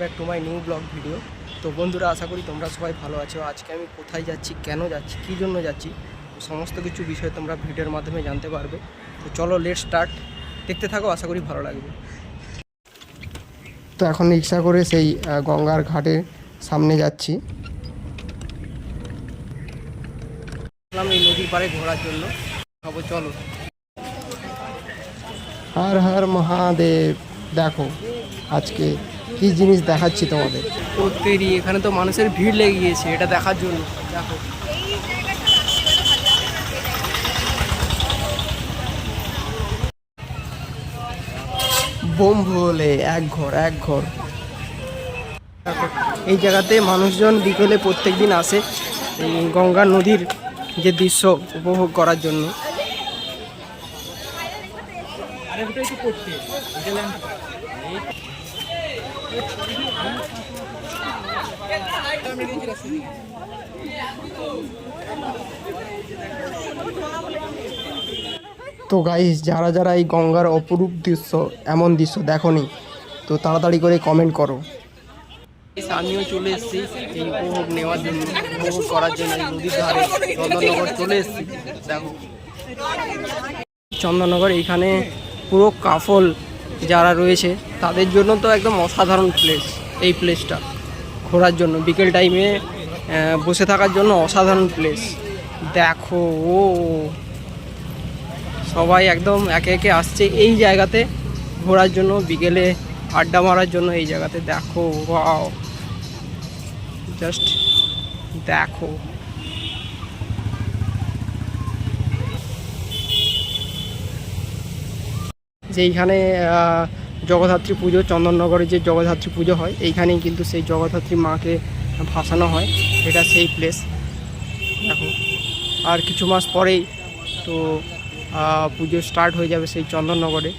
Back to my new blog video. তো বন্ধুরা, আশা করি তোমরা সবাই ভালো আছো। আজকে আমি কোথায় যাচ্ছি, কেন যাচ্ছি, কী জন্য যাচ্ছি, সমস্ত কিছু বিষয় তোমরা ভিডিওর মাধ্যমে জানতে পারবে। তো চলো লেট স্টার্ট দেখতে থাকো, আশা করি ভালো লাগবে। তো এখন রিক্সা করে সেই গঙ্গার ঘাটের সামনে যাচ্ছি। এই নদীর পাড়ে ঘোরার জন্য। চলো। হর হর, মহাদেব। দেখো, আজকে কি জিনিস দেখাচ্ছি তোমাদের? প্রত্যেকই এখানে তো মানুষের ভিড় লেগে গিয়েছে এটা দেখার জন্য। দেখো বোম ভোলে এক ঘর এক ঘর। এই জায়গাতে মানুষজন বিকেলে প্রত্যেক দিন আসে এই গঙ্গা নদীর যে দৃশ্য উপভোগ করার জন্য। তো গাইস যারা যারা এই গঙ্গার অপরূপ দৃশ্য, এমন দৃশ্য দেখোনি, তো তাড়াতাড়ি করে কমেন্ট করো। আমিও চলে এসেছি, এই উপভোগ নেওয়ার জন্য, উপভোগ করার জন্য এই নদীর ধারে চন্দননগর চলে এসেছি। দেখো। চন্দননগর এইখানে পুরো কাফল যারা রয়েছে, তাদের জন্য তো একদম অসাধারণ প্লেস এই প্লেসটা ঘোরার জন্য, বিকেল টাইমে বসে থাকার জন্য অসাধারণ প্লেস দেখো, ও, সবাই একদম একে একে আসছে এই জায়গাতে ঘোরার জন্য, বিকেলে আড্ডা মারার জন্য এই জায়গাতে। দেখো ওয়াও জাস্ট দেখো। যে এইখানে জগদ্ধাত্রী পুজো, চন্দননগরে যে জগদ্ধাত্রী পুজো হয়, এইখানেই কিন্তু সেই জগদ্ধাত্রী মাকে ভাসানো হয়। এটা সেই প্লেস দেখো। আর কিছু মাস পরেই তো পুজো স্টার্ট হয়ে যাবে সেই চন্দননগরে।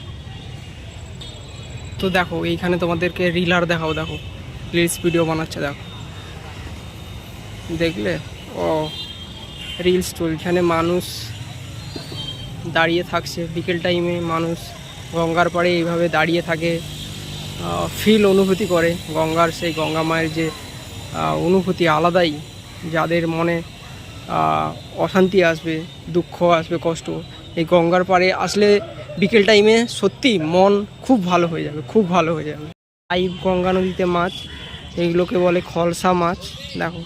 তো দেখো, এইখানে তোমাদেরকে রিলার দেখাও দেখো। রিলস ভিডিও বানাচ্ছে, দেখো। দেখলে? ও রিলস চলছে। এখানে মানুষ দাঁড়িয়ে থাকছে। বিকেল টাইমে মানুষ গঙ্গার পাড়ে এইভাবে দাঁড়িয়ে থাকে ফিল অনুভূতি করে। গঙ্গার সেই গঙ্গা মায়ের যে অনুভূতি আলাদাই, যাদের মনে অশান্তি আসবে, দুঃখ আসবে, কষ্ট। এই গঙ্গার পাড়ে আসলে বিকেল টাইমে সত্যি মন খুব ভালো হয়ে যাবে, খুব ভালো হয়ে যাবে। লাইভ গঙ্গা নদীতে মাছ, এইগুলোকে বলে খলসা মাছ। দেখো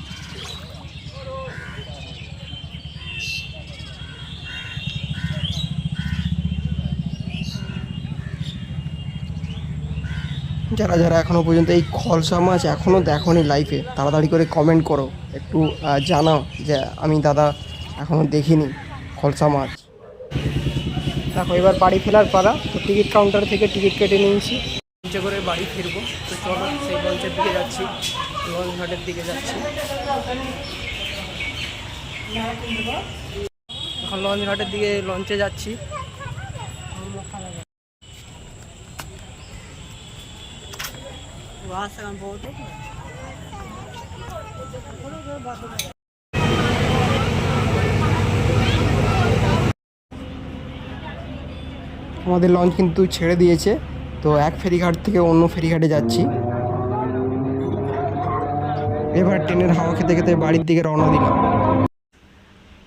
যারা যারা এখনও পর্যন্ত এই খলসা মাছ এখনও দেখোনি লাইফে তাড়াতাড়ি করে কমেন্ট করো, একটু জানাও যে আমি দাদা এখনও দেখিনি খলসা মাছ দেখো, এবার বাড়ি ফেরার পালা, তো টিকিট কাউন্টার থেকে টিকিট কেটে নিয়েছি। নিচে করে বাড়ি ফিরবো, তো চলো, সেই লঞ্চের দিকে যাচ্ছি লঞ্চ ঘাটের দিকে যাচ্ছি। এখন লঞ্চ ঘাটের দিকে, লঞ্চে যাচ্ছি। আমাদের লঞ্চ কিন্তু ছেড়ে দিয়েছে, তো এক ফেরিঘাট থেকে অন্য ফেরিঘাটে যাচ্ছি। এবার ট্রেনের হাওয়া খেতে খেতে বাড়ির দিকে রওনা দিলাম।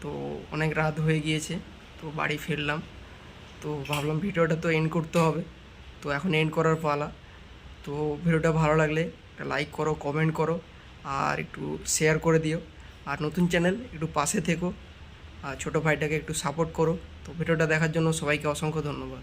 তো অনেক রাত হয়ে গিয়েছে, তো বাড়ি ফিরলাম। তো ভাবলাম ভিডিওটা তো এন্ড করতে হবে। তো এখন এন্ড করার পালা। তো ভিডিওটা ভালো লাগলে একটা লাইক করো কমেন্ট করো, আর একটু শেয়ার করে দিও। আর নতুন চ্যানেল একটু পাশে থেকো। আর ছোটো ভাইটাকে একটু সাপোর্ট করো। তো ভিডিওটা দেখার জন্য সবাইকে অসংখ্য ধন্যবাদ।